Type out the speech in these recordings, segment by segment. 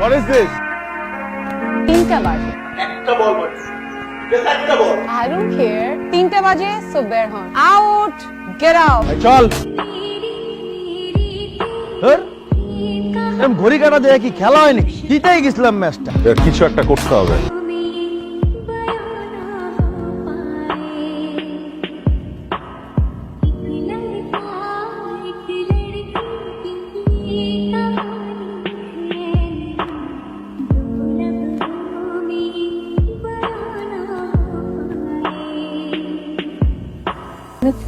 What is this? তিনটা বাজে। একটা বল বাজে Just একটা বল। আই ডোন্ট কেয়ার তিনটা বাজে সো বের হন। আউট গেট আউট চল। ধর। ঘড়ি কাটা দিয়ে কি খেলা হয়নি? জিতেই গেছিলাম ম্যাচটা কিছু একটা করতে হবে।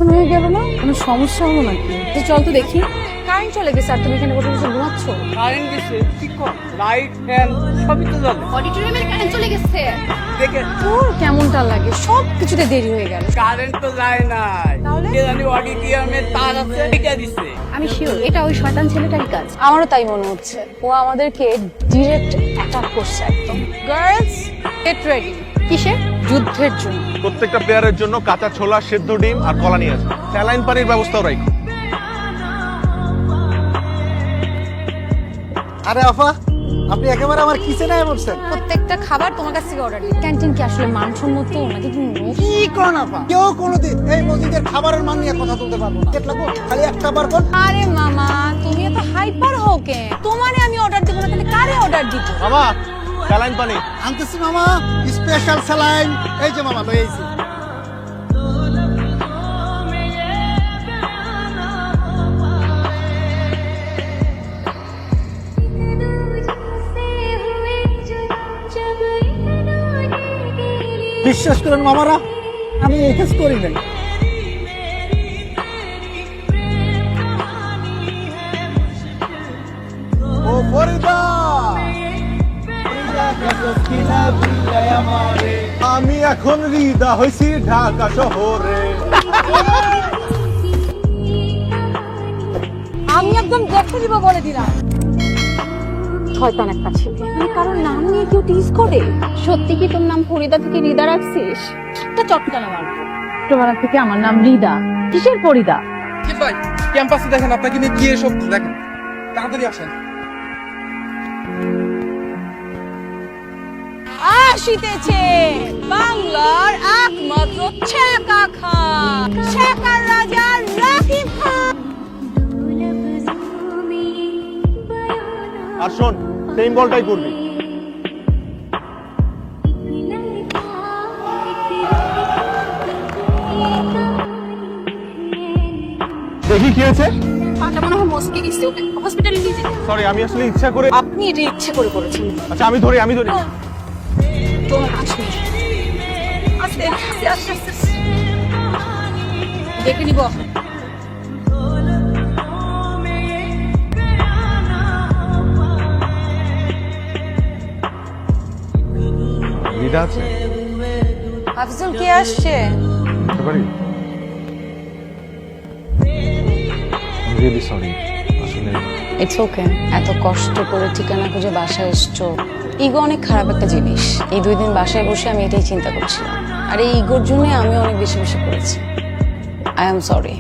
অনেকক্ষণ হয়ে গেল না? কোনো সমস্যা হলো নাকি? তো চল তো দেখি। কারেন্ট চলে গেছে আর তুমি এখানে বসে বসে ঘুমাচ্ছ? কারেন্ট গেছে কি কর? লাইট ফ্যান সবই তো জ্বলে। অডিটোরিয়ামের কারেন্ট চলে গেছে। দেখে তোর কেমনটা লাগে? সব কিছুতে দেরি হয়ে গেল। কারেন্ট তো যায় না তাহলে? কে জানি অডিটোরিয়ামে তার আছে এটা দিছে। আমি শিওর এটা ওই শয়তান ছেলেটারই কাজ। আমারও তাই মনে হচ্ছে। ও আমাদেরকে ডিরেক্ট অ্যাটাক করছে একদম। গার্লস গেট রেডি কিসের? যুদ্ধের জন্য। প্রত্যেকটা প্লেয়ারের জন্য কাঁচা ছোলা সেদ্ধ ডিম আর কলা নিয়ে আসবে। স্যালাইন পানির ব্যবস্থাও রাখো আরে আফা আপনি একেবারে আমার কিচেনে বলছেন? প্রত্যেকটা খাবার তোমার কাছ থেকে অর্ডার দিই। ক্যান্টিন কি আসলে মানসম্মত? নাকি কি কোন আফা? কেউ কোনোদিন এই মসজিদের খাবারের মান নিয়ে কথা তুলতে পারব না। কেটলা খালি একটা বার কোন আরে মামা তুমি এত হাইপার হও কে তোমারে আমি অর্ডার দিব না তাহলে কারে অর্ডার দিব? মামা স্যালাইন পানি। আনতেছি মামা স্পেশাল স্যালাইন এই যে মামা লয়েছি বিশ্বাস করেন মামারা আমি এই কাজ করি নাই। আমি এখন রিদা হইছি ঢাকা শহরে। আমি একদম দেখে দিব বলে দিলাম। শয়তান একটা ছেলে। মানে কারোর নাম নিয়ে কেউ টিজ করে? সত্যি কি তোর নাম ফরিদা থেকে রিদা রাখছিস? একটা চটকানো মারবো? ছোটবেলা থেকে আমার নাম রিদা কিসের ফরিদা? কি ভাই? ক্যাম্পাসে দেখেন আপনাকে নিয়ে গিয়ে সব দেখেন? তাড়াতাড়ি আসেন। আসিতেছে। বাংলার একমাত্র ছেকা খান ছেকার রাজা রাকিব খান। আর শোন সেম বলটাই করবি। দেখি কি হয়েছে? পাটা মনে হয় মস্কে গেছে হসপিটালে নিয়ে যেতে সরি আমি আসলে ইচ্ছা করে আপনি এটা ইচ্ছে করে করেছেন। আচ্ছা আমি ধরি আমি ধরি। তোমার আসুন আস্তে আস্তে আস্তে আস্তে আস্তে। দেখে নিব দিদা আছে? আফজল কে আসছে? পারি? রিয়েলি সরি আসলে। ইটস ওকে এত কষ্ট করে ঠিকানা খুঁজে বাসায় এসছো। ইগো অনেক খারাপ একটা জিনিস। এই দুই দিন বাসায় বসে আমি এটাই চিন্তা করছিলাম। আর এই ইগোর জন্য আমি অনেক বেশি বেশি করেছি। আই এম সরি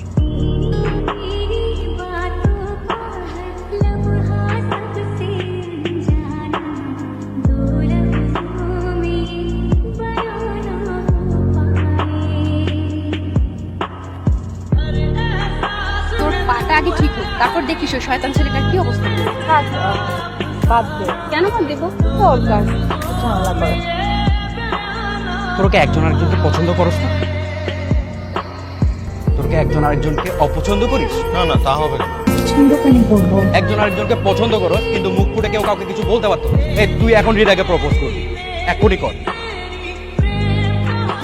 তোর পাটা আগে ঠিক হোক তারপর দেখিস ওই শয়তান ছেলেটার কি অবস্থা। বাদ দে। কেন বাদ দেবো? দরকার। ঝামেলা করে। তোরকে একজন আরেকজনকে পছন্দ করস না? তোরকে একজন আরেকজনকে অপছন্দ করিস? না না তা হবে না। একজন আরেকজনকে পছন্দ করো কিন্তু মুখ ফুটে কেউ কাউকে কিছু বলতে পারতো না। এই তুই এখন রিদাকে প্রপোজ করবি। এখনই কর।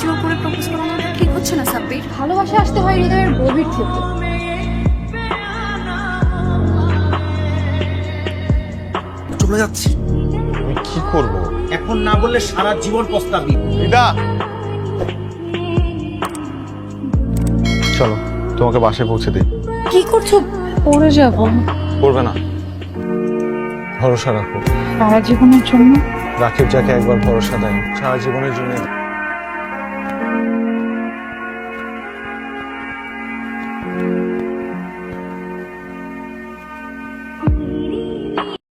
জোর করে প্রপোজ করানো ঠিক হচ্ছে না সাব্বির? ভালোবাসা আসতে হয় হৃদয়ের গভীর থেকে। চলে যাচ্ছি। আমি কি করব? এখন না বললে সারা জীবন পস্তাবি। দিদা চলো তোমাকে বাসায় পৌঁছে দিই। কি করছ? পড়ে যাব। করবে না। ভরসা রাখো। সারা জীবনের জন্য? রাকিব যাকে একবার ভরসা দেয়। সারা জীবনের জন্য।